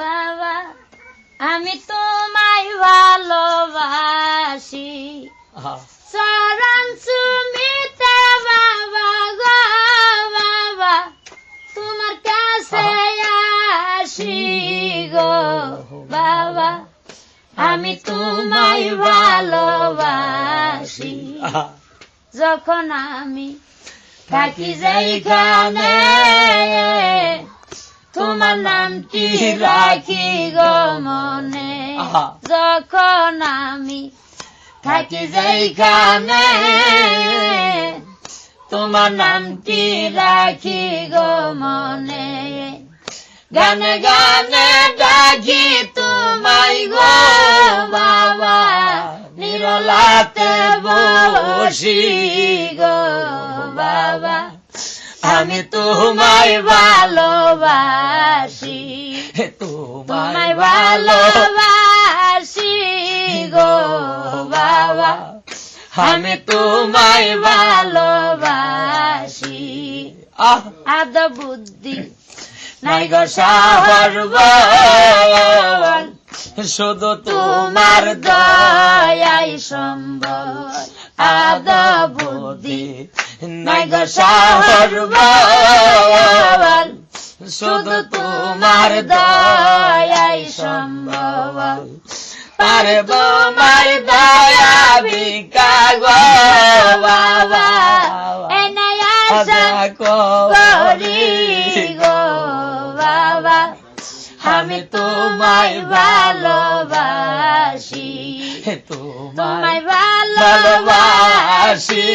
বাবা আমি তোমায় ভালোবাসি। চরণ সুমিতে বাবা গো বাবা তোমার কাছে আসি গো বাবা আমি তোমায় ভালোবাসি। যখন আমি থাকি যেখানে তোমার নামটি রাখি গো মনে। যখন আমি থাকি যেখানে তোমার নামটি রাখি গো মনে? গানে গানে ডাকি তোমায় গো বাবা নিরলাতে বসি গো বাবা। আমি তোমায় ভালোবাসি। তোমায় ভালোবাসি গো বাবা। আমি তোমায় ভালোবাসি। আদ বুদ্ধি। নাই গো বল। শুধু তোমার দয়াই সম্ভব আদ বুদ্ধি। নাই গো শহর শুধু তোমার দয়াই সম্ভব পারব মাই দয়া বাবা করি গো বাবা আমি তোমায় ভালোবাসি তোমায় ভালোবাসি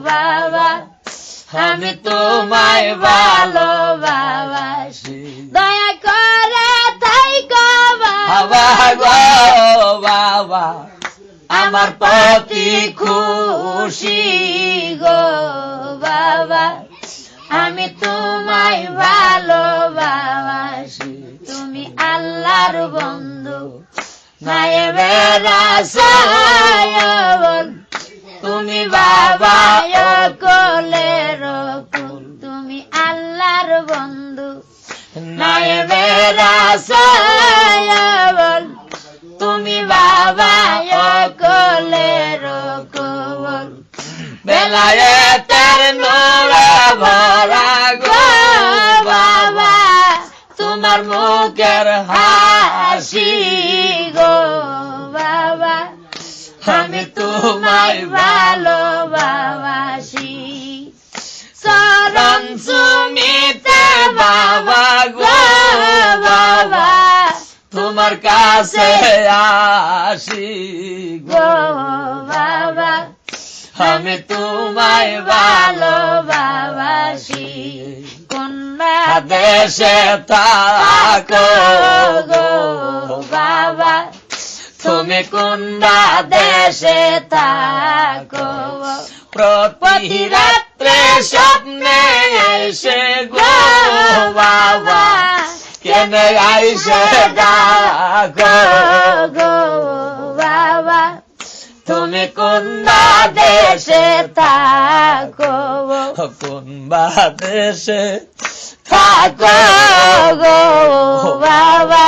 বাবা আমি তোমায় ভালোবাসি দয়া করে তাই বাবা আমার প্রতি খুশি গো বাবা আমি তোমায় ভালোবাসি তুমি আল্লাহর বন্ধু নায়েবের আশায়ন তুমি বাবা কুল তুমি আল্লাহর বন্ধু তুমি বাবা কোলের কুল বেলায়েতের নোরা ভরা গো বাবা তোমার মুখের হাসি গো আমি তোমায় ভালোবাসি চরণ সুমিতে বাবা গো বাবা তোমার কাছে আসি গো বাবা আমি তোমায় ভালোবাসি কন্যা দেশে থাকো গো বাবা তুমি কোন্ডা দেশে থাকো। প্রতি রাত্রে স্বপ্নে এসে গো, বাবা। কেন আইসে ডাকো গো, বাবা। তুমি কোন্ডা দেশে থাকো। কোন বাদেশে থাকো গো, বাবা।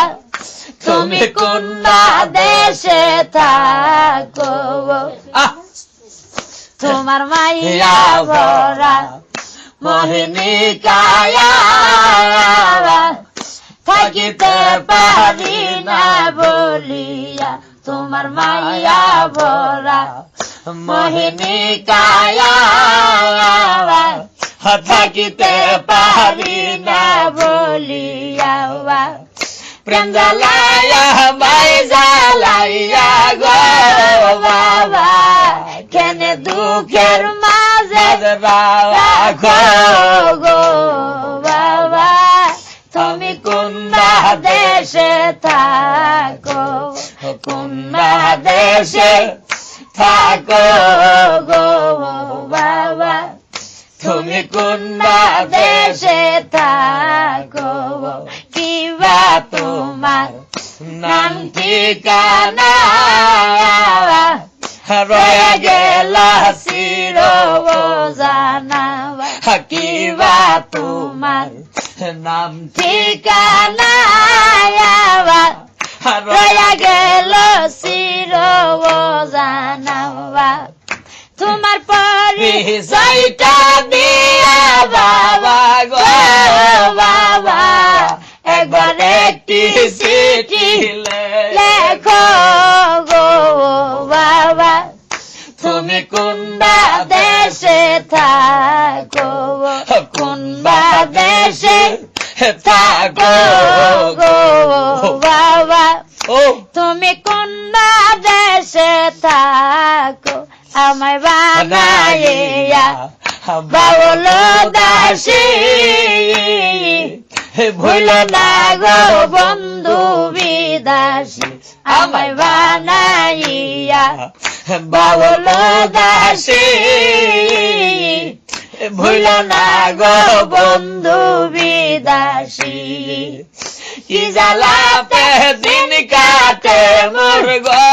তুমি কোন্ডা দেশে থাকো? তোমার মাইয়া ভরা মোহিনী কায়া থাকিতে পারি না বলিয়া তোমার মাইয়া ভরা মোহিনী কায়া থাকিতে পারি না বলিয়া প্রেম জ্বালাইয়া বাই জ্বালাইয়া গো বাবা কেন দুঃখের মাঝে রাখো গো বাবা তুমি কোন্না দেশে থাকো কোন্না দেশে থাকো গো বাবা তুমি কোন্না দেশে থাকো বা তোমার নাম ঠিকানা রয়ে গেলা চির জানা কিবা তোমার নাম ঠিকানা রয়ে গেল চির জানা তোমার পরে জয়টা দিয়া বাবা গো বাবা একবার একটি চিঠি লেখো গো বাবা। তুমি কোন দেশে থাকো কোন দেশে থাকো গো বাবা? ও। তুমি কোন দেশে থাকো? আমায় বানাইয়া বাউল দাসী। ভুল না গো বন্ধু বিদাসী আমায় বানাইয়া বাউল দাসী ভুল না গো বন্ধু বিদাসী কি জ্বালাতে দিন কাটে মোর গো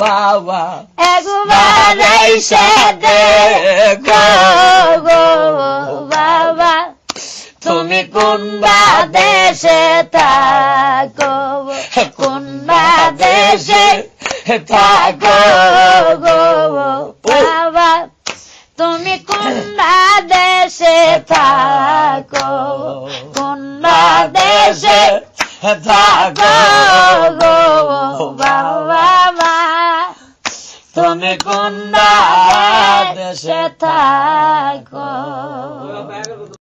বাবা একবার এসে দেখো গো বাবা তুমি কোন বা দেশে থাকো? কোন বা দেশে থাকো গো বাবা। তুমি কোন বা দেশে থাকো? কোন বা দেশে থাকো গো বাবা। তুমি কোন দেশে থাকো?